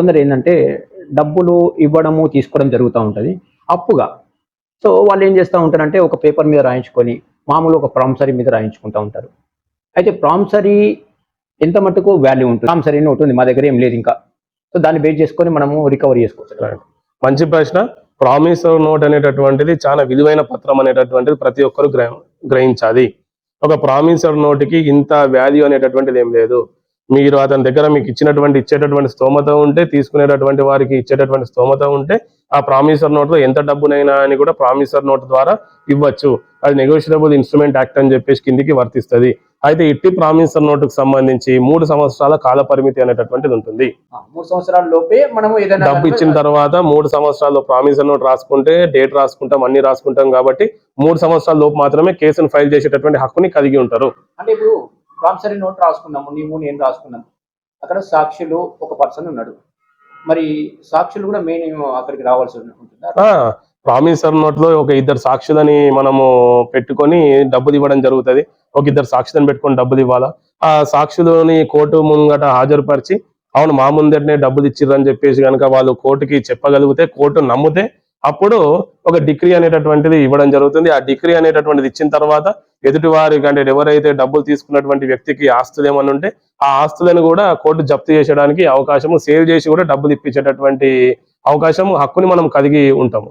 కొందరు ఏంటంటే డబ్బులు ఇవ్వడము తీసుకోవడం జరుగుతూ ఉంటుంది అప్పుగా. సో వాళ్ళు ఏం చేస్తూ ఉంటారంటే ఒక పేపర్ మీద రాయించుకొని మామూలు ఒక ప్రామిసరీ మీద రాయించుకుంటూ ఉంటారు. అయితే ప్రామిసరీ ఎంత మటుకు వాల్యూ ఉంటుంది? ప్రామిసరీ అని ఉంటుంది మా దగ్గర ఏం లేదు ఇంకా. సో దాన్ని బేస్ చేసుకొని మనము రికవరీ చేసుకోవచ్చు. మంచి ప్రశ్న. ప్రామిస్ నోట్ అనేటటువంటిది చాలా విలువైన పత్రం అనేటటువంటిది ప్రతి ఒక్కరు గ్రహించాలి. ఒక ప్రామిసర్ నోట్కి ఇంత వాల్యూ అనేటటువంటిది ఏం లేదు. మీరు అతని దగ్గర మీకు ఇచ్చినటువంటి ఇచ్చేటటువంటి స్తోమత ఉంటే తీసుకునేటటువంటి వారికి ఇచ్చేటటువంటి స్తోమత ఉంటే ఆ ప్రామిసర్ నోట్లో ఎంత డబ్బునైనా అని కూడా ప్రామిసర్ నోట్ ద్వారా ఇవ్వచ్చు. అది నెగోషియబుల్ ఇన్స్ట్రుమెంట్ యాక్ట్ అని చెప్పేసి కిందికి వర్తిస్తుంది. అయితే ఇట్టి ప్రామిసర్ నోటుకు సంబంధించి మూడు సంవత్సరాల కాల పరిమితి అనేటటువంటిది ఉంటుంది. మూడు సంవత్సరాల లోపే మనము ఏదైనా డబ్బు ఇచ్చిన తర్వాత మూడు సంవత్సరాల్లో ప్రామిసర్ నోట్ రాసుకుంటే డేట్ రాసుకుంటాం అన్ని రాసుకుంటాం కాబట్టి మూడు సంవత్సరాల లోపు మాత్రమే కేసును ఫైల్ చేసేటటువంటి హక్కుని కలిగి ఉంటారు. అంటే ఇప్పుడు ప్రామిసరీ నోట్ రాసుకున్నాము నీవు నేను రాసుకున్నాము. అక్కడ సాక్షులు ఒక పర్సన్ ఉన్నాడు. మరి సాక్షులు కూడా మెయిన్ అక్కడికి రావాల్సి ఉంటుందా? ప్రామిసర్ నోట్లో ఒక ఇద్దరు సాక్షులని మనము పెట్టుకొని డబ్బులు ఇవ్వడం జరుగుతుంది. ఒక ఇద్దరు సాక్షులను పెట్టుకొని డబ్బులు ఇవ్వాలా? ఆ సాక్షులని కోర్టు ముంగట హాజరుపరిచి అవును మా ముందటనే డబ్బులు ఇచ్చిర్రని చెప్పేసి కనుక వాళ్ళు కోర్టుకి చెప్పగలిగితే కోర్టు నమ్మితే అప్పుడు ఒక డిగ్రీ అనేటటువంటిది ఇవ్వడం జరుగుతుంది. ఆ డిగ్రీ అనేటటువంటిది ఇచ్చిన తర్వాత ఎదుటి వారికి అంటే ఎవరైతే డబ్బులు తీసుకున్నటువంటి వ్యక్తికి ఆస్తులు ఏమన్నా ఉంటే ఆ ఆస్తులను కూడా కోర్టు జప్తు చేసేయడానికి అవకాశము సేవ్ చేసి కూడా డబ్బులు ఇప్పించేటటువంటి అవకాశం హక్కుని మనం కలిగి ఉంటాము.